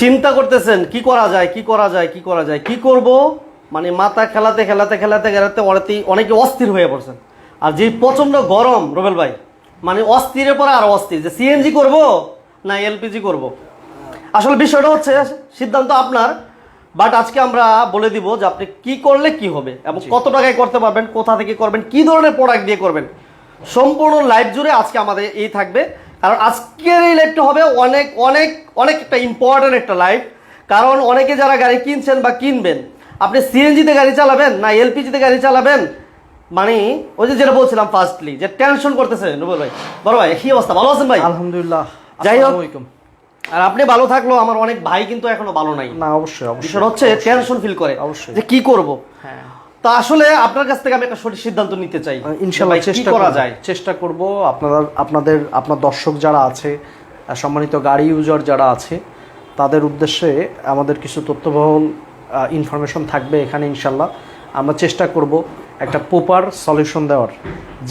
চিন্তা করতেছেন কি করা যায় কি করা যায় কি করা যায় কি করব? মানে মাথা খেলাতে খেলাতে খেলাতে খেলাতে অনেকেই অনেকে অস্থির হয়ে পড়ছেন। আর যে প্রচণ্ড গরম রবেল ভাই মানে অস্থিরের পরে আর অস্থির। যে সিএনজি করব না এলপিজি করব? আসলে বিষয়টা হচ্ছে সিদ্ধান্ত আপনার বাট আজকে আমরা বলে দিব যে আপনি কি করলে কি হবে এবং কত টাকায় করতে পারবেন কোথা থেকে করবেন কি ধরনের প্রোডাক্ট দিয়ে করবেন। সম্পূর্ণ লাইফ জুড়ে আজকে আমাদের এই থাকবে। কারণ আজকের এই লাইভটা হবে অনেক অনেক অনেক একটা ইম্পর্ট্যান্ট একটা লাইভ কারণ অনেকে যারা গাড়ি কিনছেন বা কিনবেন আপনি সিএনজিতে গাড়ি চালাবেন না এলপিজিতে গাড়ি চালাবেন? মানে ওই যে যেটা বলছিলাম ফার্স্টলি যে টেনশন করতেছে নবুল ভাই। বড় ভাই কি অবস্থা? ভালো আছেন ভাই? আলহামদুলিল্লাহ যাই হোক। আর আপনি ভালো থাকলেও আমার অনেক ভাই কিন্তু এখনও ভালো নাই। না অবশ্যই অবশ্যই। হচ্ছে টেনশন ফিল করে। অবশ্যই। যে কি করব? হ্যাঁ। তা আসলে আপনার কাছ থেকে আমি একটা সঠিক সিদ্ধান্ত নিতে চাই। ইনশাল্লাহ চেষ্টা করা যায়? চেষ্টা করব আপনারা আপনাদের আপনার দর্শক যারা আছে সম্মানিত গাড়ি ইউজার যারা আছে তাদের উদ্দেশ্যে আমাদের কিছু তথ্যবহল ইনফরমেশন থাকবে এখানে ইনশাল্লাহ। আমরা চেষ্টা করব একটা প্রপার সলিউশন দেওয়ার।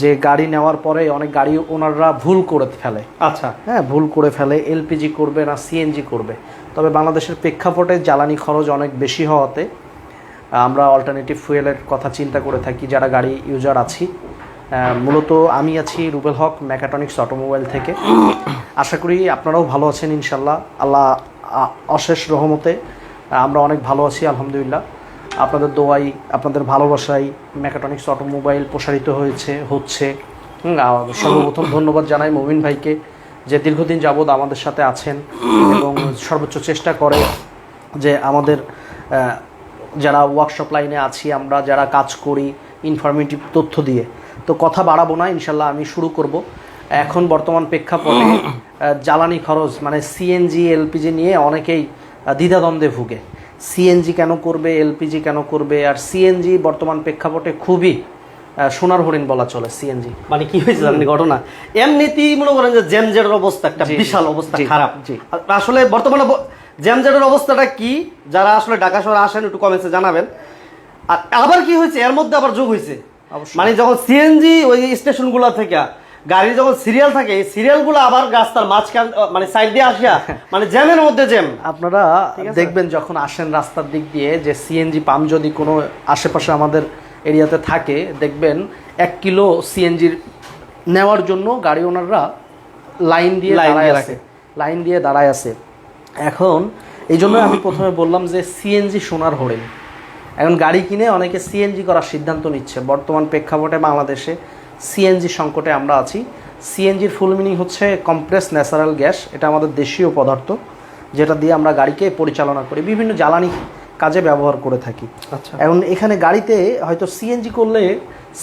যে গাড়ি নেওয়ার পরে অনেক গাড়ি ওনাররা ভুল করে ফেলে। আচ্ছা। হ্যাঁ ভুল করে ফেলে এলপিজি করবে না সিএনজি করবে। তবে বাংলাদেশের প্রেক্ষাপটে জ্বালানি খরচ অনেক বেশি হওয়াতে আমরা অল্টারনেটিভ ফুয়েলের কথা চিন্তা করে থাকি, যারা গাড়ি ইউজার আছি। মূলত আমি আছি রুবেল হক ম্যাকাটনিক্স অটোমোবাইল থেকে। আশা করি আপনারাও ভালো আছেন ইনশাল্লাহ। আল্লাহ অশেষ রহমতে আমরা অনেক ভালো আছি, আলহামদুলিল্লাহ। আপনাদের দোয়াই, আপনাদের ভালোবাসাই ম্যাকাটনিক্স অটোমোবাইল প্রসারিত হয়েছে, হচ্ছে। সর্বপ্রথম ধন্যবাদ জানাই মমিন ভাইকে, যে দীর্ঘদিন যাবৎ আমাদের সাথে আছেন এবং সর্বোচ্চ চেষ্টা করে যে আমাদের যারা ওয়ার্কশপ লাইনে আছি আমরা যারা কাজ করি ইনফরমেটিভ তথ্য দিয়ে। তো কথা বাড়াবো না ইনশাল্লাহ আমি শুরু করব। এখন বর্তমান প্রেক্ষাপটে জ্বালানি খরচ মানে সিএনজি এলপিজি নিয়ে অনেকেই দ্বিধাদ্বন্দ্বে ভুগে। সিএনজি কেন করবে এলপিজি কেন করবে আর সিএনজি বর্তমান প্রেক্ষাপটে খুবই সোনার হরিণ বলা চলে সিএনজি মানে কি হয়েছে জানেন ঘটনা? এমনিতেই মনে করেন যে জ্যামজেটের অবস্থা একটা বিশাল অবস্থা খারাপ। জি। আসলে বর্তমানে জ্যামজেটের অবস্থাটা কি? যারা আসলে ঢাকা শহরে আসেন একটু কমেন্টসে জানাবেন। আর আবার কি হয়েছে? এর মধ্যে আবার যোগ হয়েছে। মানে যখন সিএনজি ওই স্টেশনগুলো থেকে গাড়ি যখন সিরিয়াল থাকে এই সিরিয়ালগুলো আবার রাস্তার মাঝখান মানে সাইড দিয়ে আসিয়া মানে জ্যামের মধ্যে জ্যাম। আপনারা দেখবেন যখন আসেন রাস্তার দিক দিয়ে যে সিএনজি পাম্প যদি কোনো আশেপাশে আমাদের এরিয়াতে থাকে দেখবেন এক কিলো সিএনজির নেওয়ার জন্য গাড়ি ওনাররা লাইন দিয়ে দাঁড়ায় আছে। লাইন দিয়ে দাঁড়ায় আছে। এখন এই জন্য আমি প্রথমে বললাম যে সিএনজি সোনার হরিণ এখন গাড়ি কিনে অনেকে সিএনজি করার সিদ্ধান্ত নিচ্ছে। বর্তমান প্রেক্ষাপটে বাংলাদেশে সিএনজি সংকটে আমরা আছি। সিএনজির ফুল মিনিং হচ্ছে কম্প্রেস ন্যাচারাল গ্যাস এটা আমাদের দেশীয় পদার্থ যেটা দিয়ে আমরা গাড়িকে পরিচালনা করি। বিভিন্ন জ্বালানি কাজে ব্যবহার করে থাকি। আচ্ছা। এখন এখানে গাড়িতে হয়তো সিএনজি করলে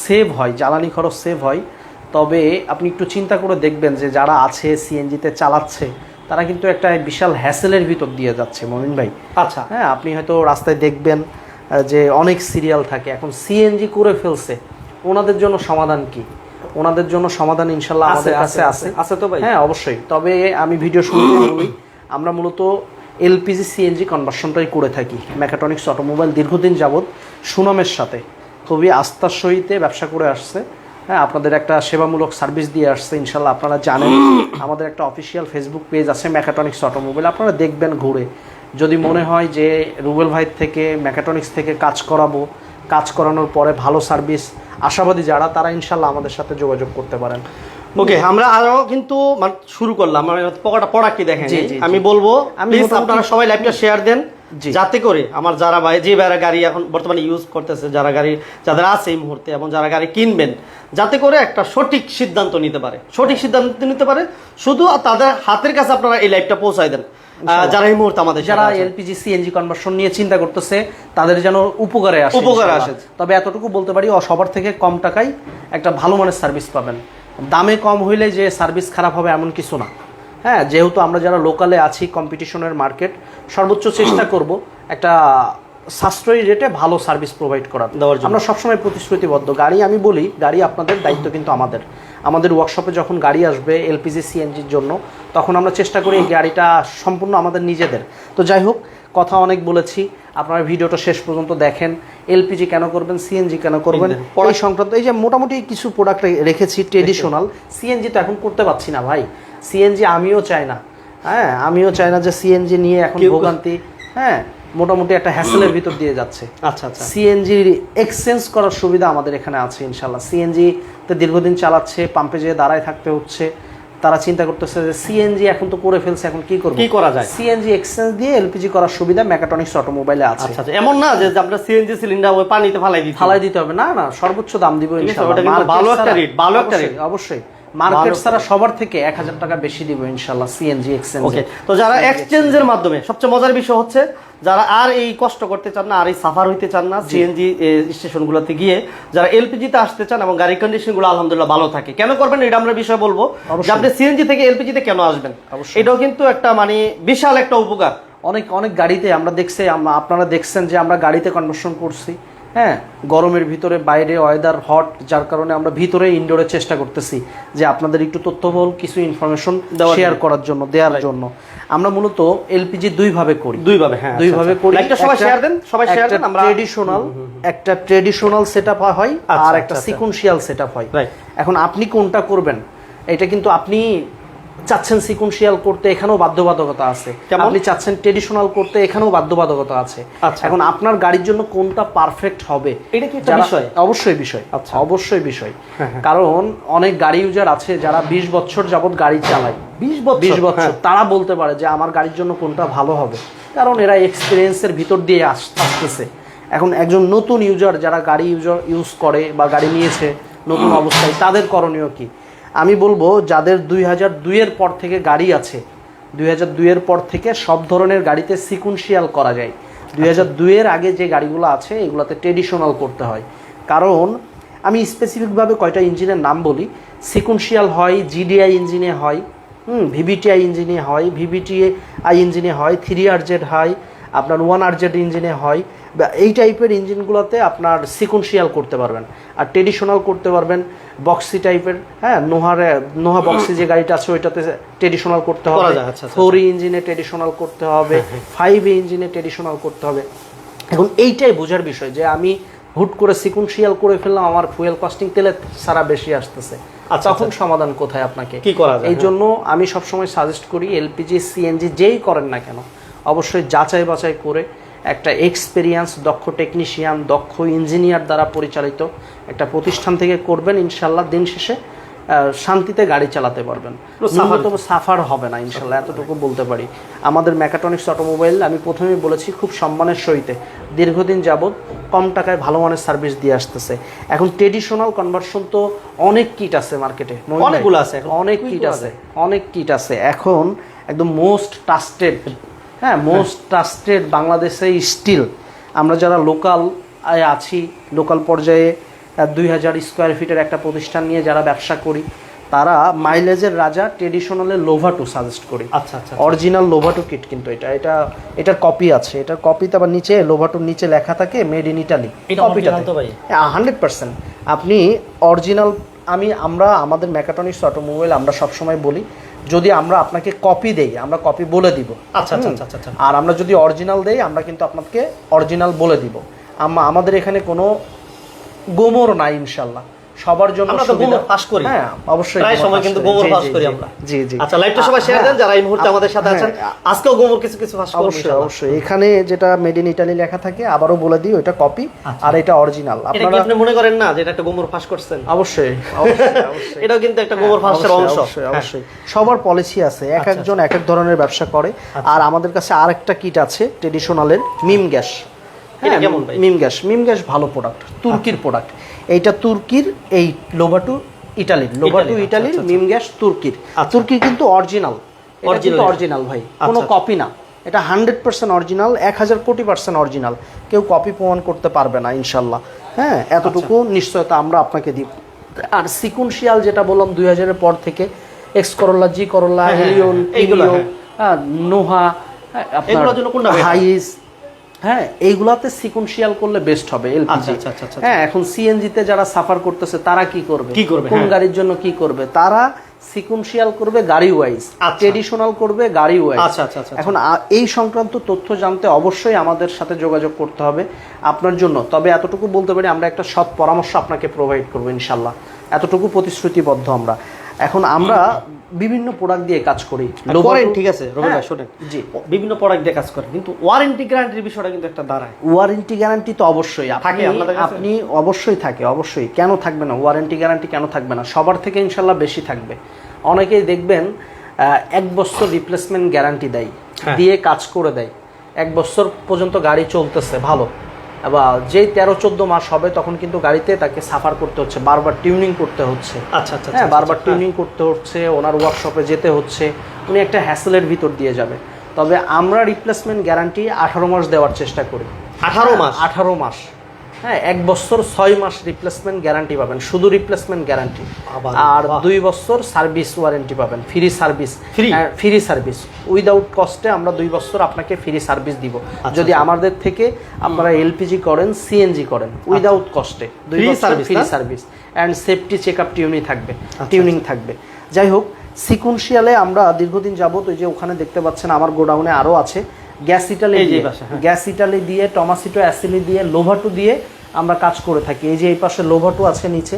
সেভ হয় জ্বালানি খরচ সেভ হয়। তবে আপনি একটু চিন্তা করে দেখবেন যে যারা আছে সিএনজিতে চালাচ্ছে তারা কিন্তু একটা বিশাল হ্যাসেলের ভিতর দিয়ে যাচ্ছে মমিন ভাই। আচ্ছা। হ্যাঁ আপনি হয়তো রাস্তায় দেখবেন যে অনেক সিরিয়াল থাকে। এখন সিএনজি করে ফেলছে। ওনাদের জন্য সমাধান কি? ওনাদের জন্য সমাধান ইনশাল্লাহ আছে, আমাদের আছে, কাছে আছে। আছে তো ভাই? হ্যাঁ অবশ্যই। তবে আমি ভিডিও শুরুতে বলি আমরা মূলত এলপিজি সিএনজি কনভার্সনটাই করে থাকি। মেকাট্রনিক্স অটোমোবাইল দীর্ঘদিন যাবৎ সুনামের সাথে। খুবই আস্থার সহিতে ব্যবসা করে আসছে। হ্যাঁ আপনাদের একটা সেবামূলক সার্ভিস দিয়ে আসছে ইনশাল্লাহ আপনারা জানেন। আমাদের একটা অফিসিয়াল ফেসবুক পেজ আছে মেকাট্রনিক্স অটোমোবাইল আপনারা দেখবেন ঘুরে। যদি মনে হয় যে রুবেল ভাই থেকে ম্যাকাটনিক্স থেকে কাজ করাবো কাজ করানোর পরে ভালো সার্ভিস আশাবাদী যারা তারা ইনশাল্লাহ আমাদের সাথে যোগাযোগ করতে পারেন। ওকে আমরা আরও কিন্তু মানে শুরু করলাম। পকাটা পড়া কি দেখেন। আমি বলব আমি আপনারা সবাই লাইভটা শেয়ার দেন। যাতে করে আমার যারা ভাই যে ভাইরা গাড়ি এখন বর্তমানে ইউজ করতেছে যারা গাড়ি যাদের আছে এই মুহূর্তে এবং যারা গাড়ি কিনবেন যাতে করে একটা সঠিক সিদ্ধান্ত নিতে পারে। সঠিক সিদ্ধান্ত নিতে পারে শুধু তাদের হাতের কাছে আপনারা এই লাইভটা পৌঁছায় দেন। যারা এই মুহূর্তে আমাদের যারা এলপিজি সিএনজি কনভার্সন নিয়ে চিন্তা করতেছে তাদের যেন উপকারে আসে উপকারে। আসে। তবে এতটুকু বলতে পারি সবার থেকে কম টাকায় একটা ভালো মানের সার্ভিস পাবেন। দামে কম হইলে যে সার্ভিস খারাপ হবে এমন কিছু না। হ্যাঁ যেহেতু আমরা যারা লোকালে আছি কম্পিটিশনের মার্কেট সর্বোচ্চ চেষ্টা করব একটা সাশ্রয়ী রেটে ভালো সার্ভিস প্রোভাইড করার। দেওয়ার জন্য। আমরা সবসময় প্রতিশ্রুতিবদ্ধ। গাড়ি আমি বলি গাড়ি আপনাদের দায়িত্ব কিন্তু আমাদের। আমাদের ওয়ার্কশপে যখন গাড়ি আসবে এলপিজি সিএনজির জন্য তখন আমরা চেষ্টা করি এই গাড়িটা সম্পূর্ণ আমাদের নিজেদের। তো যাই হোক কথা অনেক বলেছি। আপনারা ভিডিওটা শেষ পর্যন্ত দেখেন। এলপিজি কেন করবেন সিএনজি কেন করবেন? এই সংক্রান্ত এই যে মোটামুটি কিছু প্রোডাক্ট রেখেছি ট্রেডিশনাল সিএনজি তো এখন করতে পারছি না ভাই। সিএনজি আমিও চাই না। হ্যাঁ আমিও চাই না যে সিএনজি নিয়ে এখন ভোগান্তি। হ্যাঁ মোটামুটি একটা হ্যাসেলের ভিতর দিয়ে যাচ্ছে। আচ্ছা আচ্ছা। সিএনজির এক্সচেঞ্জ করার সুবিধা আমাদের এখানে আছে ইনশাল্লাহ সিএনজি তে দীর্ঘদিন চালাচ্ছে পাম্পে যেয়ে দাঁড়ায় থাকতে হচ্ছে। তারা চিন্তা করতেছে যে সিএনজি এখন তো করে ফেলছে এখন কি করব? কি করা যায়? সিএনজি এক্সচেঞ্জ দিয়ে এলপিজি করার সুবিধা মেকাট্রনিক্স অটোমোবাইলে আছে। আচ্ছা আচ্ছা। এমন না যে আমরা সিএনজি সিলিন্ডার ওই পানিতে ফালাই দিই ফালাই দিতে হবে। না না সর্বোচ্চ দাম দিব Market ভালো একটা rate, ভালো একটা অবশ্যই, অবশ্যই। মার্কেট ছাড়া সবার থেকে এক হাজার টাকা বেশি দিব ইনশাল্লাহ সিএনজি এক্সচেঞ্জ ওকে তো যারা এক্সচেঞ্জের মাধ্যমে সবচেয়ে মজার বিষয় হচ্ছে যারা আর এই কষ্ট করতে চান না আর এই সাফার হইতে চান না সিএনজি স্টেশনগুলোতে গিয়ে যারা এলপিজিতে আসতে চান এবং গাড়ির কন্ডিশনগুলো আলহামদুলিল্লাহ ভালো থাকে কেন করবেন এটা আমরা বিষয় বলব? যে আপনি সিএনজি থেকে এলপিজিতে কেন আসবেন? এটাও কিন্তু একটা মানে বিশাল একটা উপকার। অনেক অনেক গাড়িতে আমরা দেখছি আপনারা দেখছেন যে আমরা গাড়িতে কনভার্সন করছি। হ্যাঁ গরমের ভিতরে বাইরে ওয়েদার হট যার কারণে আমরা ভিতরে ইনডোরে চেষ্টা করতেছি যে আপনাদের একটু তথ্যবহুল কিছু ইনফরমেশন শেয়ার করার জন্য দেওয়ার জন্য। আমরা মূলত এলপিজি দুই ভাবে করি। দুই ভাবে হ্যাঁ দুই ভাবে করি। একটা সবাই শেয়ার দেন সবাই শেয়ার দেন আমরা ট্রেডিশনাল একটা ট্রেডিশনাল সেটআপ হয় আচ্ছা, আর আচ্ছা, একটা আচ্ছা। সিকুয়েন্সিয়াল সেটআপ হয়. এখন আপনি কোনটা করবেন এটা কিন্তু আপনি চাচ্ছেন সিকুয়েন্সিয়াল করতে এখানেও বাধ্যবাধকতা আছে। আপনি চাচ্ছেন ট্রেডিশনাল করতে এখানেও বাধ্যবাধকতা আছে। আচ্ছা। এখন আপনার গাড়ির জন্য কোনটা পারফেক্ট হবে? এটা কি একটা বিষয়? অবশ্যই বিষয়। আচ্ছা। অবশ্যই বিষয়। হ্যাঁ, হ্যাঁ। কারণ অনেক গাড়ি ইউজার আছে যারা বিশ বছর যাবত গাড়ি চালায়। বিশ বছর? বিশ বছর। হ্যাঁ। তারা বলতে পারে যে আমার গাড়ির জন্য কোনটা ভালো হবে। কারণ এরা এক্সপিরিয়েন্সের ভিতর দিয়ে আস- আসতেছে। এখন একজন নতুন ইউজার যারা গাড়ি ইউজার ইউজ করে বা গাড়ি নিয়েছে নতুন অবস্থায় তাদের করণীয় কি? আমি বলব যাদের দুই হাজার দুইয়ের পর থেকে গাড়ি আছে, দুই হাজার দুইয়ের পর থেকে সব ধরনের গাড়িতে সিকুয়েন্সিয়াল করা যায়। দুই হাজার দুইয়ের আগে যে গাড়িগুলো আছে, এগুলোতে ট্রেডিশনাল করতে হয়। কারণ আমি স্পেসিফিকভাবে কয়টা ইঞ্জিনের নাম বলি? সিকুয়েন্সিয়াল হয়, জিডিআই ইঞ্জিনে হয়, হুম, ভিভিটিআই ইঞ্জিনে হয় ভিভিটিআই ইঞ্জিনে হয়, থ্রি আর জেড হয় আপনার ওয়ান আর জেড ইঞ্জিনে হয় বা এই টাইপের ইঞ্জিনগুলোতে আপনার সিকুয়েন্সিয়াল করতে পারবেন। আর ট্রেডিশনাল করতে পারবেন বক্সি টাইপের হ্যাঁ নোহারে নোহা বক্সি যে গাড়িটা আছে ওইটাতে ট্রেডিশনাল করতে হবে। যায়, আচ্ছা, আচ্ছা, ফোর ইঞ্জিনে ট্রেডিশনাল করতে হবে ফাইভ ইঞ্জিনে ট্রেডিশনাল করতে হবে। এখন এইটাই বোঝার বিষয় যে আমি হুট করে সিকুয়েন্সিয়াল করে ফেললাম আমার ফুয়েল কস্টিং তেলে সারা বেশি আসতেছে। আচ্ছা, তখন সমাধান কোথায় আপনাকে? কি করা যায়, এই জন্য আমি সবসময় সাজেস্ট করি এলপিজি সিএনজি যেই করেন না কেন অবশ্যই যাচাই বাছাই করে একটা এক্সপেরিয়েন্স দক্ষ টেকনিশিয়ান দক্ষ ইঞ্জিনিয়ার দ্বারা পরিচালিত একটা প্রতিষ্ঠান থেকে করবেন ইনশাল্লাহ দিন শেষে শান্তিতে গাড়ি চালাতে পারবেন। ন্যূনতম সাফার হবে না ইনশাল্লাহ এতটুকু বলতে পারি। আমাদের মেকাট্রনিক্স অটোমোবাইল আমি প্রথমেই বলেছি খুব সম্মানের সহিতে। দীর্ঘদিন যাবৎ কম টাকায় ভালো মানের সার্ভিস দিয়ে আসতেছে। এখন ট্রেডিশনাল কনভার্সন তো অনেক কিট আছে মার্কেটে অনেকগুলো আছে অনেক কিট আছে অনেক কিট আছে। এখন একদম মোস্ট ট্রাস্টেড হ্যাঁ মোস্ট ট্রাস্টেড বাংলাদেশে স্টিল আমরা যারা লোকাল আছি লোকাল পর্যায়ে দুই হাজার স্কোয়ার ফিটের একটা প্রতিষ্ঠান নিয়ে যারা ব্যবসা করি তারা মাইলেজের রাজা ট্রেডিশনালের লোভাটু সাজেস্ট করি। আচ্ছা আচ্ছা অরিজিনাল লোভাটু কিট কিন্তু এটা। এটা এটার কপি আছে। এটার কপিতে আবার নিচে লোভাটুর নিচে লেখা থাকে মেড ইন ইটালি ভাই? হান্ড্রেড পার্সেন্ট আপনি অরিজিনাল আমি আমরা আমাদের মেকাট্রনিক্স অটোমোবাইল আমরা সবসময় বলি। যদি আমরা আপনাকে কপি দেই আমরা কপি বলে দিব। আচ্ছা আচ্ছা আচ্ছা আচ্ছা আর আমরা যদি অরিজিনাল দেই আমরা কিন্তু আপনাকে অরিজিনাল বলে দিব। আমাদের এখানে কোনো গোমর নাই ইনশাল্লাহ। সবার জন্য আমরা তো পাস করি। হ্যাঁ অবশ্যই প্রায় সময় কিন্তু পাস করি আমরা। জি জি। আচ্ছা লাইভটা সবাই শেয়ার দেন যারা এই মুহূর্তে আমাদের সাথে আছেন। আজকেও গোমর কিছু কিছু ফাঁস করব অবশ্যই অবশ্যই। এখানে যেটা মেড ইন ইটালি লেখা থাকে আবারও বলে দিই ওইটা কপি আর এটা অরিজিনাল আপনারা আপনি মনে করেন না যে এটা একটা ফাঁস করছেন? অবশ্যই অবশ্যই এটাও কিন্তু একটা গোমর ফাঁসের অবশ্যই, অংশ। অবশ্যই হ্যাঁ। অবশ্যই। সবার পলিসি আছে এক আচ্ছা, একজন এক এক ধরনের ব্যবসা করে। আর আমাদের কাছে আরেকটা কিট আছে ট্রেডিশনালের মিম গ্যাস? মিম গ্যাস মিম গ্যাস ভালো প্রোডাক্ট তুর্কির প্রোডাক্ট এইটা তুর্কির এই লোবাটু ইটালির লোবাটু আচ্ছা, ইটালির আচ্ছা, মিম গ্যাস তুর্কির আচ্ছা। তুর্কির কিন্তু অরিজিনাল এটা কিন্তু অরিজিনাল ভাই আচ্ছা, কোনো আচ্ছা। কপি না এটা হান্ড্রেড পার্সেন্ট অরিজিনাল এক হাজার কোটি পার্সেন্ট অরিজিনাল কেউ কপি প্রমাণ করতে পারবে না ইনশাল্লাহ হ্যাঁ এতটুকু আচ্ছা। নিশ্চয়তা আমরা আপনাকে দিব আর সিকুনশিয়াল যেটা বললাম দুই হাজারের পর থেকে এক্স করোলা জি করোলা হেলিয়ন হ্যাঁ। নোহা আপনার? হাইস হ্যাঁ এইগুলাতে সিকুনশিয়াল করলে বেস্ট হবে এলপিজি আচ্ছা, আচ্ছা, আচ্ছা। হ্যাঁ এখন সিএনজিতে যারা সাফার করতেছে তারা কি করবে? কি করবে, কোন হ্যাঁ। গাড়ির জন্য কি করবে? তারা সিকুনশিয়াল করবে গাড়ি ওয়াইজ। ট্রেডিশনাল করবে গাড়ি ওয়াইজ আচ্ছা, আচ্ছা, এখন এই সংক্রান্ত তথ্য জানতে অবশ্যই আমাদের সাথে যোগাযোগ করতে হবে আপনার জন্য। তবে এতটুকু বলতে পারি আমরা একটা সৎ পরামর্শ আপনাকে প্রোভাইড করব ইনশাল্লাহ। এতটুকু প্রতিশ্রুতিবদ্ধ আমরা। এখন আমরা বিভিন্ন প্রোডাক্ট দিয়ে কাজ করি। করেন ঠিক আছে রবি ভাই হ্যাঁ, শোনেন। জি। বিভিন্ন প্রোডাক্ট দিয়ে কাজ করেন কিন্তু ওয়ারেন্টি গ্যারান্টির বিষয়টা কিন্তু একটা দাঁড়ায়। ওয়ারেন্টি গ্যারান্টি তো অবশ্যই আপনি থাকে আপনাদের আপনি অবশ্যই থাকে অবশ্যই। কেন থাকবে না? ওয়ারেন্টি গ্যারান্টি কেন থাকবে না? সবার থেকে ইনশাল্লাহ বেশি থাকবে। অনেকেই দেখবেন আহ, এক বছর রিপ্লেসমেন্ট গ্যারান্টি দেয় হ্যাঁ। দিয়ে কাজ করে দেয়। এক বছর পর্যন্ত গাড়ি চলতেছে ভালো। বা যেই তেরো চোদ্দ মাস হবে তখন কিন্তু গাড়িতে তাকে সাফার করতে হচ্ছে বারবার টিউনিং করতে হচ্ছে। আচ্ছা আচ্ছা হ্যাঁ আচ্ছা, বারবার আচ্ছা, টিউনিং করতে হচ্ছে ওনার ওয়ার্কশপে যেতে হচ্ছে উনি একটা হ্যাসেলের ভিতর দিয়ে যাবে। তবে আমরা রিপ্লেসমেন্ট গ্যারান্টি আঠারো মাস দেওয়ার চেষ্টা করি। আঠারো মাস? আঠারো মাস। হ্যাঁ এক বছর ছয় মাস রিপ্লেসমেন্ট গ্যারান্টি পাবেন শুধু রিপ্লেসমেন্ট গ্যারান্টি আর দুই বছর সার্ভিস ওয়ারেন্টি পাবেন free service free service without কস্টে আমরা দুই বছর আপনাকে ফ্রি সার্ভিস দিব। আচ্ছা, যদি আমাদের থেকে আপনারা এলপিজি করেন সিএনজি করেন উইদাউট কস্টে দুই বছর free service and safety check up tuning থাকবে আচ্ছা, টিউনিং থাকবে। যাই হোক সিকুনশিয়ালে আমরা দীর্ঘদিন যাবত ওই যে ওখানে দেখতে পাচ্ছেন আমার গোডাউনে আরও আছে। গ্যাস ইটালি দিয়ে হ্যাঁ। গ্যাস ইটালি দিয়ে টমাসিটো অ্যাসিলি দিয়ে লোভাটু দিয়ে আমরা কাজ করে থাকি। এই যে এই পাশে লোভাটু আছে নিচে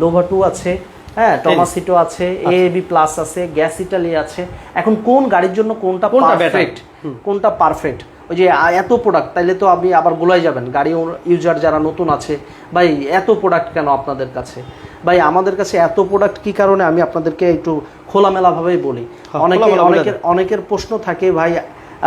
লোভাটু আছে হ্যাঁ টমাসিটো আছে এ বি প্লাস আছে গ্যাস ইটালি আছে। এখন কোন গাড়ির জন্য কোনটা কোনটা? পারফেক্ট কোনটা পারফেক্ট ওই যে এত প্রোডাক্ট তাইলে তো আপনি আবার গোলাই যাবেন। গাড়ি ইউজার যারা নতুন আছে ভাই এত প্রোডাক্ট কেন আপনাদের কাছে? ভাই আমাদের কাছে এত প্রোডাক্ট কি কারণে? আমি আপনাদেরকে একটু খোলামেলাভাবেই বলি। হ্যাঁ, অনেকে অনেকের অনেকের প্রশ্ন থাকে ভাই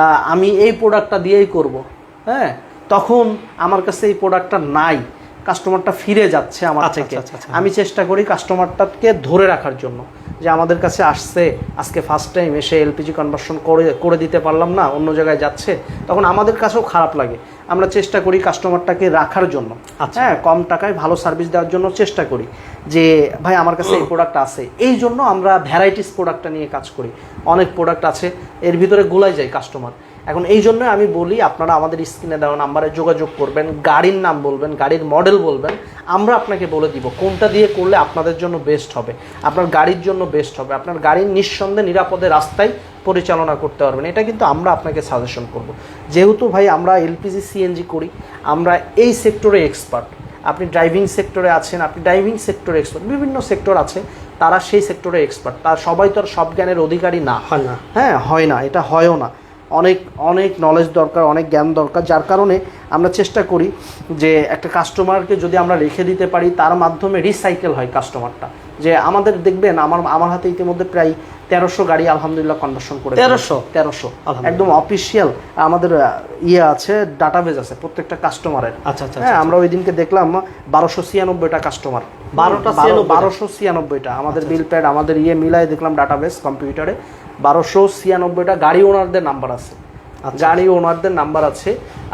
আমি এই প্রোডাক্টটা দিয়েই করব। হ্যাঁ? তখন আমার কাছে এই প্রোডাক্টটা নাই। কাস্টমারটা ফিরে যাচ্ছে আমার আচ্ছা, থেকে। আচ্ছা, আচ্ছা। আমি চেষ্টা করি কাস্টমারটাকে ধরে রাখার জন্য। যে আমাদের কাছে আসছে আজকে ফার্স্ট টাইম এসে এলপিজি কনভার্সন করে করে দিতে পারলাম না অন্য জায়গায় যাচ্ছে তখন আমাদের কাছেও খারাপ লাগে। আমরা চেষ্টা করি কাস্টমারটাকে রাখার জন্য। আচ্ছা। হ্যাঁ কম টাকায় ভালো সার্ভিস দেওয়ার জন্য চেষ্টা করি। যে, ভাই, আমার কাছে এই প্রোডাক্ট আছে। এই জন্য আমরা ভ্যারাইটিস প্রোডাক্টটা নিয়ে কাজ করি। অনেক প্রোডাক্ট আছে, এর ভিতরে গোলাই যায় কাস্টমার এখন এই জন্য আমি বলি, আপনারা আমাদের স্ক্রিনে দেওয়া নাম্বারে যোগাযোগ করবেন, গাড়ির নাম বলবেন, গাড়ির মডেল বলবেন, আমরা আপনাকে বলে দিব কোনটা দিয়ে করলে আপনাদের জন্য বেস্ট হবে। আপনার গাড়ির জন্য বেস্ট হবে। আপনার গাড়ির নিঃসন্দেহে নিরাপদে রাস্তায় পরিচালনা করতে পারবেন। এটা কিন্তু আমরা আপনাকে সাজেশন করব। যেহেতু ভাই, আমরা এলপিজি, সিএনজি করি, আমরা এই সেক্টরে এক্সপার্ট আপনি ড্রাইভিং সেক্টরে আছেন আপনি ড্রাইভিং সেক্টরে এক্সপার্ট বিভিন্ন সেক্টর আছে তারা সেই সেক্টরে এক্সপার্ট তার সবাই তো আর সব জ্ঞানের অধিকারী না। হয় না। হ্যাঁ হয় না এটা হয়ও না। অনেক অনেক নলেজ দরকার অনেক জ্ঞান দরকার যার কারণে আমরা চেষ্টা করি যে একটা কাস্টমারকে যদি আমরা রেখে দিতে পারি তার মাধ্যমে রিসাইকেল হয় কাস্টমারটা যে আমাদের দেখবেন আমার আমার হাতে ইতিমধ্যে প্রায় তেরোশো গাড়ি আলহামদুলিল্লাহ কনভার্সন করে 1300? তেরোশো। একদম অফিসিয়াল আমাদের ইয়ে আছে ডাটাবেজ আছে প্রত্যেকটা কাস্টমারের আচ্ছা আচ্ছা হ্যাঁ আমরা ওই দিনকে দেখলাম বারোশো ছিয়ানব্বইটা কাস্টমার 1296 বারোশো ছিয়ানব্বইটা। আমাদের বিল প্যাড আমাদের ইয়ে মিলাই দেখলাম ডাটাবেস কম্পিউটারে বারোশো ছিয়ানব্বইটা গাড়ি ওনারদের নাম্বার আছে। আচ্ছা। গাড়ি ওনারদের নাম্বার আছে।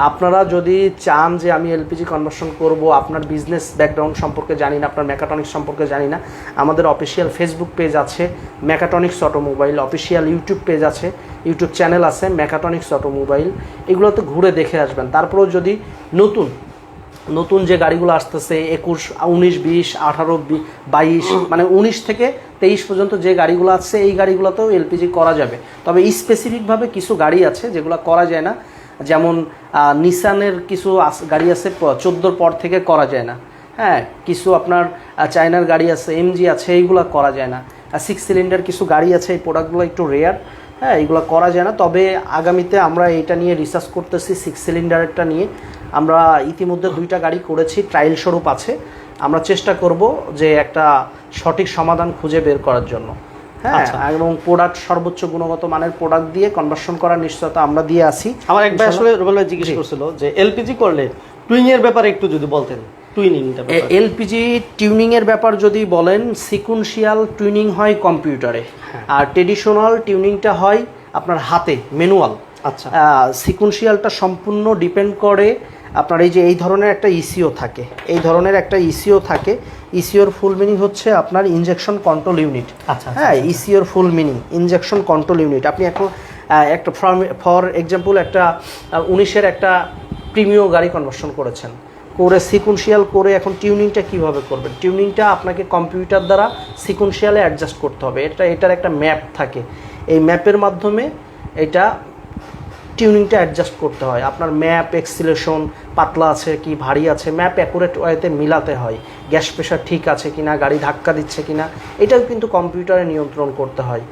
আপনারা যদি চান যে আমি এলপিজি কনভার্সন করব, আপনার বিজনেস ব্যাকগ্রাউন্ড সম্পর্কে জানি না, আপনার মেকাটনিক্স সম্পর্কে জানি না, আমাদের অফিসিয়াল ফেসবুক পেজ আছে Mechatronics automobile official YouTube page আছে ইউটিউব চ্যানেল আছে মেকাটনিক্স অটোমোবাইল এগুলোতে ঘুরে দেখে আসবেন। তারপরেও যদি নতুন নতুন যে গাড়িগুলো আসতেছে, একুশ, উনিশ, বিশ, আঠারো বাইশ মানে উনিশ থেকে তেইশ পর্যন্ত যে গাড়িগুলো আছে, এই গাড়িগুলোতেও এলপিজি করা যাবে। তবে স্পেসিফিকভাবে কিছু গাড়ি আছে যেগুলো করা যায় না। যেমন নিসানের কিছু গাড়ি আছে চোদ্দোর পর থেকে করা যায় না। হ্যাঁ কিছু আপনার চায়নার গাড়ি আছে এমজি আছে, এইগুলো করা যায় না। সিক্স সিলিন্ডার কিছু গাড়ি আছে, এই প্রোডাক্টগুলো একটু রেয়ার হ্যাঁ এগুলো করা যায় না। তবে আগামীতে আমরা এটা নিয়ে রিসার্চ করতেছি সিক্স সিলিন্ডারেরটা নিয়ে। আমরা ইতিমধ্যে দুইটা গাড়ি করেছি ট্রায়াল স্বরূপ আছে। আমরা চেষ্টা করব যে একটা সঠিক সমাধান খুঁজে বের করার জন্য। হ্যাঁ আচ্ছা। এবং প্রোডাক্ট সর্বোচ্চ গুণগত মানের প্রোডাক্ট দিয়ে কনভার্সন করার নিশ্চয়তা আমরা দিয়ে আসি আমার এক ভাই আসলে জিজ্ঞেস করছিল যে এলপিজি করলে টুইং এর ব্যাপারে একটু যদি বলতেন। টুইনিংটা এলপিজি টিউনিং এর ব্যাপার যদি বলেন সিকুনশিয়াল টুইনিং হয় কম্পিউটারে। হ্যাঁ। আর ট্রেডিশনাল টিউনিংটা হয় আপনার হাতে ম্যানুয়াল আচ্ছা। সিকুনশিয়ালটা সম্পূর্ণ ডিপেন্ড করে আপনার এই যে এই ধরনের একটা ইসিও থাকে। এই ধরনের একটা ইসিও থাকে। ইসিওর ফুল মিনিং হচ্ছে আপনার ইনজেকশন কন্ট্রোল ইউনিট আচ্ছা, হ্যাঁ ইসিওর full meaning injection control unit আপনি এখন একটা ফর এক্সাম্পল একটা উনিশের একটা প্রিমিয় গাড়ি কনভার্সন করেছেন। করে সিকুনশিয়াল করে এখন টিউনিংটা কীভাবে করবেন? টিউনিংটা আপনাকে কম্পিউটার দ্বারা সিকুনশিয়ালে অ্যাডজাস্ট করতে হবে। এটা, এটার একটা ম্যাপ থাকে। এই ম্যাপের মাধ্যমে এটা টিউনিংটা অ্যাডজাস্ট করতে হয়। আপনার ম্যাপ এক্সিলেশন পাতলা আছে কি, ভারী আছে ম্যাপ অ্যাকুরেট ওয়েতে মিলাতে হয়। গ্যাস প্রেশার ঠিক আছে কিনা, গাড়ি ধাক্কা দিচ্ছে কিনা, এটাও কিন্তু কম্পিউটারে নিয়ন্ত্রণ করতে হয়।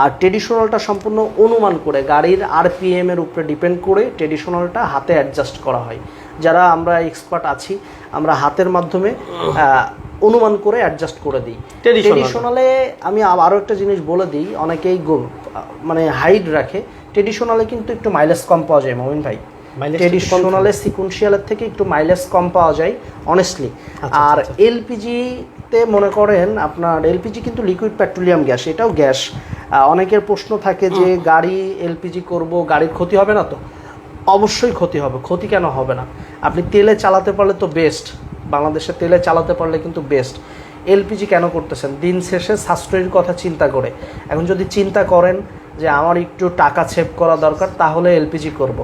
আর ট্রেডিশনালটা সম্পূর্ণ অনুমান করে, গাড়ির আরপিএম এর উপরে ডিপেন্ড করে ট্রেডিশনালটা হাতে অ্যাডজাস্ট করা হয়। যারা আমরা এক্সপার্ট আছি আমরা হাতের মাধ্যমে অনুমান করে অ্যাডজাস্ট করে দিই। ট্রেডিশনালে আমি আরও একটা জিনিস বলে দিই অনেকেই গো- মানে হাইট রাখে। ট্রেডিশনালে কিন্তু একটু মাইলেজ কম পাওয়া যায় মমিন ভাই। ট্রেডিশনালে সিকুয়েন্সিয়ালের থেকে। একটু মাইলেজ কম পাওয়া যায় অনেস্টলি আচ্ছা, আর আচ্ছা, এলপিজিতে মনে করেন আপনার এলপিজি কিন্তু লিকুইড পেট্রোলিয়াম গ্যাস এটাও গ্যাস অনেকের প্রশ্ন থাকে যে গাড়ি এলপিজি করব গাড়ির ক্ষতি হবে না তো? অবশ্যই ক্ষতি হবে। ক্ষতি কেন হবে না? আপনি তেলে চালাতে পারলে তো বেস্ট বাংলাদেশে তেলে চালাতে পারলে কিন্তু বেস্ট এলপিজি কেন করতেছেন? দিন শেষে সাশ্রয়ের কথা চিন্তা করে। এখন যদি চিন্তা করেন যে আমার একটু টাকা সেভ করা দরকার, তাহলে এলপিজি করব।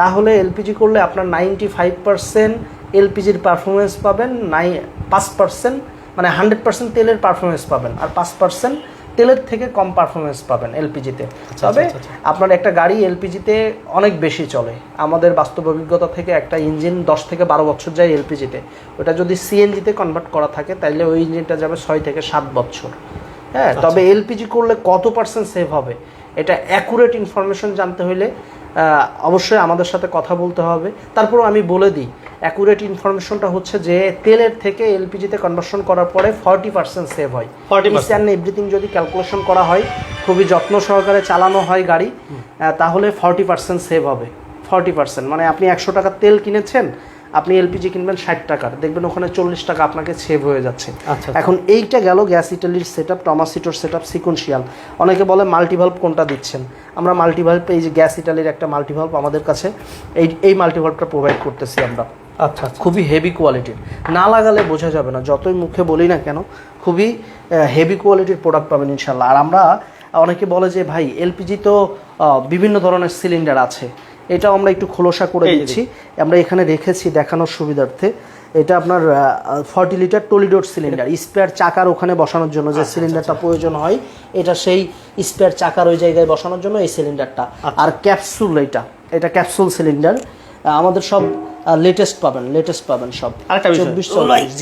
তাহলে এলপিজি করলে আপনার নাইনটি ফাইভ পার্সেন্ট এলপিজির পারফরমেন্স পাবেন নাই পাঁচ পার্সেন্ট মানে হান্ড্রেড পার্সেন্ট তেলের পারফরমেন্স পাবেন। আর পাঁচ পার্সেন্ট তেলের থেকে কম পারফরমেন্স পাবেন এলপিজিতে তবে আচ্ছা, আচ্ছা। আপনার একটা গাড়ি এলপিজিতে অনেক বেশি চলে। আমাদের বাস্তব অভিজ্ঞতা থেকে একটা ইঞ্জিন দশ থেকে বারো বছর যায় এলপিজিতে ওটা যদি সিএনজিতে কনভার্ট করা থাকে তাহলে ওই ইঞ্জিনটা যাবে ছয় থেকে সাত বছর। হ্যাঁ তবে এলপিজি করলে কত পার্সেন্ট সেভ হবে? এটা অ্যাকুরেট ইনফরমেশন জানতে হলে অবশ্যই আমাদের সাথে কথা বলতে হবে। তারপরও আমি বলে দিই অ্যাকুরেট ইনফরমেশনটা হচ্ছে যে তেলের থেকে এলপিজিতে কনভার্সন করার পরে ফর্টি পার্সেন্ট সেভ হয়। 40% ইচ অ্যান্ড এভরিথিং যদি ক্যালকুলেশন করা হয় খুবই যত্ন সহকারে চালানো হয় গাড়ি তাহলে ফর্টি পার্সেন্ট সেভ হবে। ফর্টি পার্সেন্ট মানে আপনি একশো টাকার তেল কিনেছেন আপনি এলপিজি কিনবেন ষাট টাকার। দেখবেন ওখানে চল্লিশ টাকা আপনাকে সেভ হয়ে যাচ্ছে। আচ্ছা, এখন এইটা গেল গ্যাস ইটালির সেট আপ টমাসিটোর সেট আপ সিকুয়েন্সিয়াল অনেকে বলে মাল্টিভাল্ভ কোনটা দিচ্ছেন? আমরা মাল্টিভাল্ভ এই যে গ্যাস ইটালির একটা মাল্টিভাল্ভ আমাদের কাছে এই এই মাল্টিভাল্ভটা প্রোভাইড করতেছি আমরা। আচ্ছা আচ্ছা। খুবই হেভি কোয়ালিটির না লাগালে বোঝা যাবে না যতই মুখে বলি না কেন খুবই হেভি কোয়ালিটির প্রোডাক্ট পাবেন ইনশাল্লাহ আর আমরা অনেকে বলে যে ভাই এলপিজি তো বিভিন্ন ধরনের সিলিন্ডার আছে। এটাও আমরা একটু খোলসা করে দিচ্ছি। আমরা এখানে রেখেছি দেখানোর সুবিধার্থে। এটা আপনার ফর্টি লিটার টলিডোর সিলিন্ডার স্পেয়ার চাকার ওখানে বসানোর জন্য আচ্ছা, যে সিলিন্ডারটা প্রয়োজন হয় এটা সেই স্পেয়ার চাকার ওই জায়গায় বসানোর জন্য এই সিলিন্ডারটা আচ্ছা। আর ক্যাপসুল এটা এটা ক্যাপসুল সিলিন্ডার আমাদের সব লেটেস্ট পাবেন লেটেস্ট পাবেন সব। আরেকটা চব্বিশ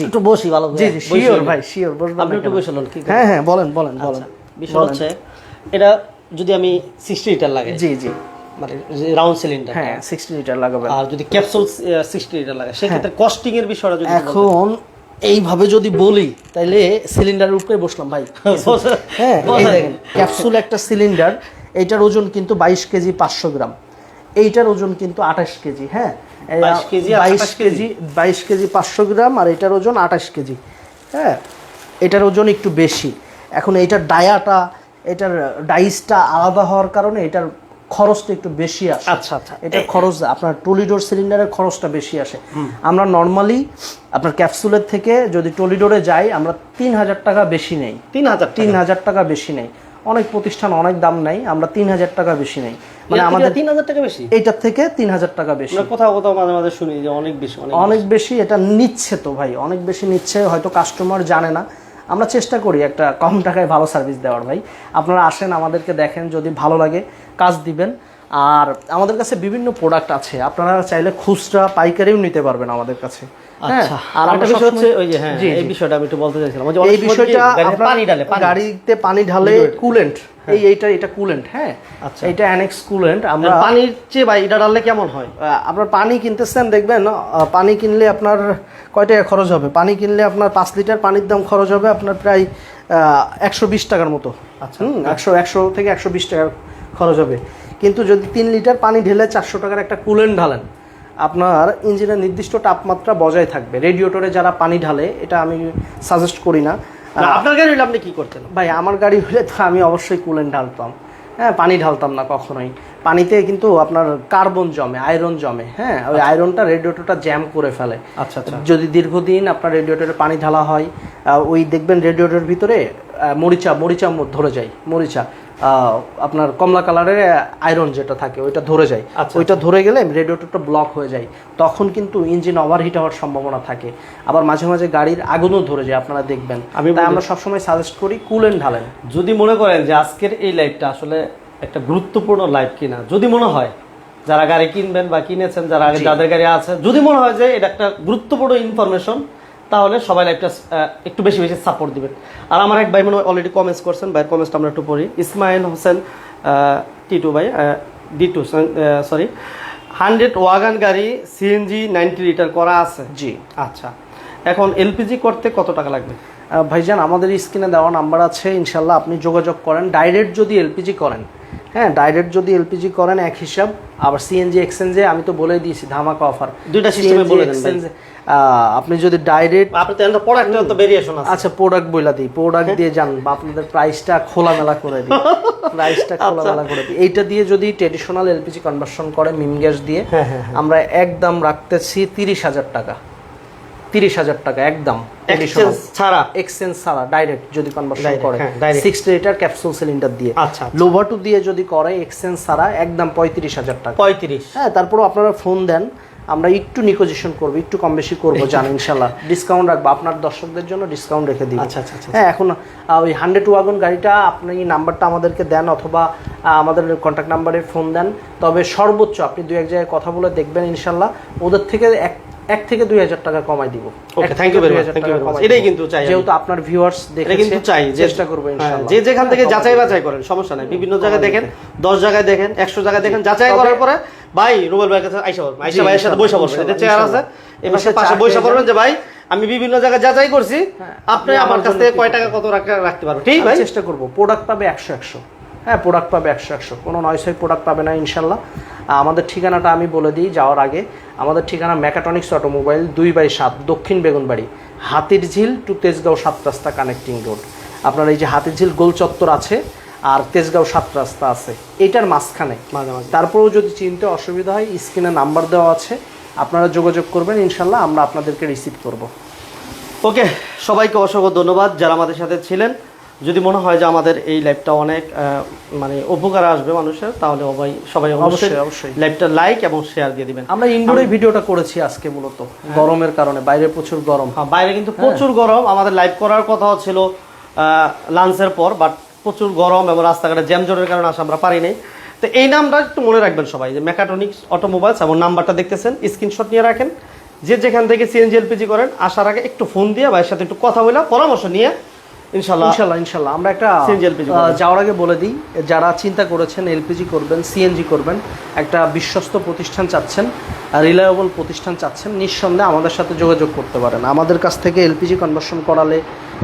একটু বসি ভালো জি জি শিওর ভাই শিওর বসবেন আপনি একটু বসে কি হ্যাঁ হ্যাঁ বলেন বলেন বলেন। আচ্ছা, বিষয় হচ্ছে এটা যদি আমি সিক্সটি লিটার লাগে জি জি। মানে রাউন্ড সিলিন্ডার হ্যাঁ সিক্সটি লিটার লাগাবেন। আর যদি ক্যাপসুল সিক্সটি লিটার লাগে সেক্ষেত্রে কস্টিং এর বিষয়টা যদি এখন এইভাবে যদি বলি তাইলে সিলিন্ডারের উপরে বসলাম ভাই। হ্যাঁ দেখেন ক্যাপসুল একটা সিলিন্ডার এইটার ওজন কিন্তু বাইশ কেজি পাঁচশো গ্রাম। এইটার ওজন কিন্তু আঠাশ কেজি হ্যাঁ? 22 কেজি আর বাইশ 28 কেজি। বাইশ কেজি পাঁচশো গ্রাম আর এটার ওজন আঠাশ কেজি। হ্যাঁ এটার ওজন একটু বেশি। এখন এইটার ডায়াটা এটার ডাইসটা আলাদা হওয়ার কারণে এটার খরচটা একটু বেশি আসে। আচ্ছা আচ্ছা। এটার খরচ আপনার টলিডোর সিলিন্ডারের খরচটা বেশি আসে। আমরা নর্মালি আপনার ক্যাপসুলের থেকে যদি টলিডোরে যাই আমরা তিন হাজার টাকা বেশি নেই। তিন হাজার তিন হাজার টাকা বেশি নেই। অনেক প্রতিষ্ঠান অনেক দাম নেই আমরা তিন হাজার টাকা বেশি নেই। মানে আমাদের তিন হাজার টাকা বেশি? এইটার থেকে তিন হাজার টাকা বেশি। কোথাও কোথাও মাঝে মাঝে শুনি যে অনেক বেশি অনেক বেশি। এটা নিচ্ছে তো ভাই অনেক বেশি নিচ্ছে হয়তো কাস্টমার জানে না। আমরা চেষ্টা করি একটা কম টাকায় ভালো সার্ভিস দেওয়ার ভাই। আপনারা আসেন আমাদেরকে দেখেন যদি ভালো লাগে কাজ দিবেন। আর আমাদের কাছে বিভিন্ন প্রোডাক্ট আছে আপনারা চাইলে খুচরা পাইকারিও নিতে পারবেন আমাদের কাছে। আর আর একটা বিষয় হচ্ছে ওই যে হ্যাঁ এই বিষয়টা আমি একটু বলতে চাইছিলাম। এই বিষয়টা গাড়িতে আপনার পানি ঢালে গাড়িতে পানি ঢালে কুলেন্ট এই এইটা এটা কুলেন্ট হ্যাঁ? আচ্ছা। এইটা অ্যানেক্স কুলেন্ট আমরা পানির চেয়ে ভাই এটা কেমন হয়? আপনার পানি কিনতেছেন দেখবেন পানি কিনলে আপনার কয় টাকা খরচ হবে? পানি কিনলে আপনার পাঁচ লিটার পানির দাম খরচ হবে আপনার প্রায় একশো বিশ টাকার মতো। আচ্ছা। হুম একশো একশো থেকে একশো বিশ টাকার খরচ হবে। কিন্তু যদি তিন লিটার পানি ঢেলে চারশো টাকার একটা কুলেন্ট ঢালেন আপনার ইঞ্জিনের নির্দিষ্ট তাপমাত্রা বজায় থাকবে। রেডিয়েটরে যারা পানি ঢালে এটা আমি সাজেস্ট করি না। আপনার গাড়ি হলে আপনি কী করতেন? ভাই আমার গাড়ি হলে তো আমি অবশ্যই কুলেন ঢালতাম। হ্যাঁ পানি ঢালতাম না কখনোই। পানিতে কিন্তু আপনার কার্বন জমে আয়রন জমে হ্যাঁ ওই আয়রনটা রেডিয়েটরটা জ্যাম করে ফেলে। আচ্ছা আচ্ছা। যদি দীর্ঘদিন আপনার রেডিয়েটরে পানি ঢালা হয় ওই দেখবেন রেডিয়েটরের ভিতরে মরিচা মরিচা ধরে যায় মরিচা। আপনার কমলা কালারের আয়রন যেটা থাকে ওইটা ধরে যায়। আচ্ছা, ওইটা ধরে গেলে রেডিয়েটরটা ব্লক হয়ে যায়। তখন কিন্তু ইঞ্জিন ওভারহিট হওয়ার সম্ভাবনা থাকে। আবার মাঝে মাঝে গাড়ির আগুনও ধরে যায় আপনারা দেখবেন। আমি তাই আমরা সবসময় সাজেস্ট করি কুলেন ঢালেন। যদি মনে করেন যে আজকের এই লাইভটা আসলে একটা গুরুত্বপূর্ণ লাইভ কিনা যদি মনে হয় যারা গাড়ি কিনবেন বা কিনেছেন যারা আগে যাদের গাড়ি আছে যদি মনে হয় যে এটা একটা গুরুত্বপূর্ণ ইনফরমেশন তাহলে সবাই লাইভটা একটু বেশি বেশি সাপোর্ট দিবেন। আর আমার এক ভাই মনে হয় অলরেডি কমেন্টস করছেন ভাইয়ের কমেন্টসটা আমরা একটু পড়ি। ইসমাইল হোসেন টিটু ভাই D two sorry hundred wagon গাড়ি সিএনজি নাইনটি লিটার করা আছে। জি। আচ্ছা এখন এলপিজি করতে কত টাকা লাগবে? ভাইজান আমাদের স্ক্রিনে দেওয়া নাম্বার আছে ইনশাল্লাহ আপনি যোগাযোগ করেন। ডাইরেক্ট যদি এলপিজি করেন হ্যাঁ ডাইরেক্ট যদি এলপিজি করেন এক হিসাব আবার সিএনজি এক্সচেঞ্জে আমি তো বলে দিয়েছি ধামাকা অফার দুইটা এ বলে দেন ভাই। আপনি যদি ডাইরেক্ট আপনি তো প্রোডাক্টের তো ভেরিয়েশন আছে। আচ্ছা প্রোডাক্ট বইলা দিই। প্রোডাক্ট দিয়ে যান বা আপনাদের প্রাইসটা খোলামেলা করে দিই। প্রাইসটা আচ্ছা। খোলামেলা করে দিই। এইটা দিয়ে যদি ট্রেডিশনাল এলপিজি কনভার্সন করে মিম গ্যাস দিয়ে হ্যাঁ, হ্যাঁ, আমরা একদম রাখতেছি তিরিশ হাজার টাকা। তিরিশ হাজার টাকা একদম ছাড়া? এক্সচেঞ্জ ছাড়া ডাইরেক্ট যদি কনভার্সন করে। সিক্সটি লিটার ক্যাপসুল সিলিন্ডার দিয়ে। আচ্ছা, আচ্ছা। লোভাটু দিয়ে যদি করে এক্সচেঞ্জ ছাড়া একদম পঁয়ত্রিশ হাজার টাকা। পঁয়ত্রিশ। হ্যাঁ তারপরও আপনারা ফোন দেন। আমরা একটু নিকোজিশন করব একটু কম বেশি করব জান ইনশাল্লাহ ডিসকাউন্ট রাখব। আপনার দর্শকদের জন্য ডিসকাউন্ট রেখে দিই আচ্ছা, আচ্ছা, আচ্ছা। হ্যাঁ এখন ওই হান্ড্রেড ওয়াগন গাড়িটা আপনি নাম্বারটা আমাদেরকে দেন অথবা আমাদের কন্ট্যাক্ট নাম্বারে ফোন দেন। তবে সর্বোচ্চ আপনি দু এক জায়গায় কথা বলে দেখবেন ইনশাল্লাহ ওদের থেকে এক এক থেকে দুই হাজার টাকা কমাই দিব। দুই much, হাজার thank you টাকা very much. কমাই এটাই কিন্তু চাই। যেহেতু আপনার ভিউয়ার্স দেখে এটা কিন্তু চাই চেষ্টা করব হ্যাঁ, ইনশাল্লাহ। যে যেখান থেকে যাচাই বাছাই করেন সমস্যা নাই। বিভিন্ন জায়গায় দেখেন দশ জায়গায় দেখেন একশো জায়গায় দেখেন যাচাই করার পরে ভাই রুবেল ভাইয়ের কাছে আইসা বলবেন। আইসা ভাইয়ের সাথে বৈশা ইনশাল্লাহ, বলবেন। এতে চেয়ার আছে পাশে চা বৈশা বলবেন যে ভাই আমি বিভিন্ন জায়গায় যাচাই করছি। আপনি আপনি আমার কাছ থেকে কয় টাকা কত রাখা- রাখতে পারব ঠিক ভাই? চেষ্টা করব। প্রোডাক্ট পাবে একশো একশো। হ্যাঁ প্রোডাক্ট পাবে একশো একশো। কোনো নয় ছয় প্রোডাক্ট পাবে না ইনশাল্লাহ। আমাদের ঠিকানাটা আমি বলে দিই যাওয়ার আগে। আমাদের ঠিকানা মেকাটনিক্স অটোমোবাইল দুই বাই সাত দক্ষিণ বেগুনবাড়ি হাতির ঝিল টু তেজগাঁও সাত রাস্তা কানেক্টিং রোড আপনার এই যে হাতির ঝিল গোল চত্বর আছে আর তেজগাঁও সাত রাস্তা আছে এটার মাঝখানে। মাঝে মাঝে তারপরেও যদি চিনতে অসুবিধা হয় স্ক্রিনে নাম্বার দেওয়া আছে। আপনারা যোগাযোগ করবেন ইনশাল্লাহ আমরা আপনাদেরকে রিসিভ করব। ওকে সবাইকে অসংখ্য ধন্যবাদ যারা আমাদের সাথে ছিলেন। যদি মনে হয় যে আমাদের এই লাইভটা অনেক মানে উপকার আসবে মানুষের তাহলে সবাই সবাই অবশ্যই অবশ্যই। লাইভটা লাইক এবং শেয়ার দিয়ে দিবেন। আমরা ইনডোরে ভিডিওটা করেছি আজকে মূলত গরমের কারণে বাইরে প্রচুর গরম। হ্যাঁ, বাইরে কিন্তু প্রচুর গরম আমাদের লাইভ করার কথা ছিল লাঞ্চের পর বাট প্রচুর গরম এবং রাস্তাঘাটে জ্যামজটের কারণে আসা আমরা পারি নাই। তো এই নামটা একটু মনে রাখবেন সবাই যে মেকাট্রনিক্স অটোমোবাইলস এবং নাম্বারটা দেখতেছেন স্ক্রিনশট নিয়ে রাখেন। যে যেখান থেকে সিএনজি এলপিজি করেন আসার আগে একটু ফোন দিয়ে ভাইয়ের সাথে একটু কথা বলে পরামর্শ নিয়ে ইনশাল্লাহ। ইনশাল্লাহ ইনশাল্লাহ। আমরা একটা যাওয়ার আগে বলে দিই যারা চিন্তা করেছেন এলপিজি করবেন সিএনজি করবেন একটা বিশ্বস্ত প্রতিষ্ঠান চাচ্ছেন রিলায়েবল প্রতিষ্ঠান চাচ্ছেন নিঃসন্দেহে আমাদের সাথে যোগাযোগ করতে পারেন। আমাদের কাছ থেকে এলপিজি কনভার্সন করালে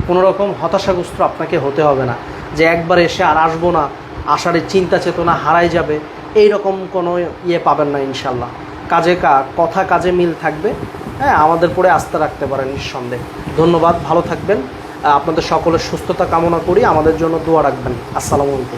কোনো রকম হতাশাগ্রস্ত আপনাকে হতে হবে না যে একবার এসে আর আসব না আসার এই চিন্তা চেতনা হারাই যাবে এই রকম কোনো ইয়ে পাবেন না ইনশাল্লাহ। কাজে কা- কথা কাজে মিল থাকবে হ্যাঁ আমাদের পরে আস্থা রাখতে পারেন নিঃসন্দেহে। ধন্যবাদ ভালো থাকবেন। আপনাদের সকলের সুস্থতা কামনা করি। আমাদের জন্য দোয়া রাখবেন। আসসালামু আলাইকুম।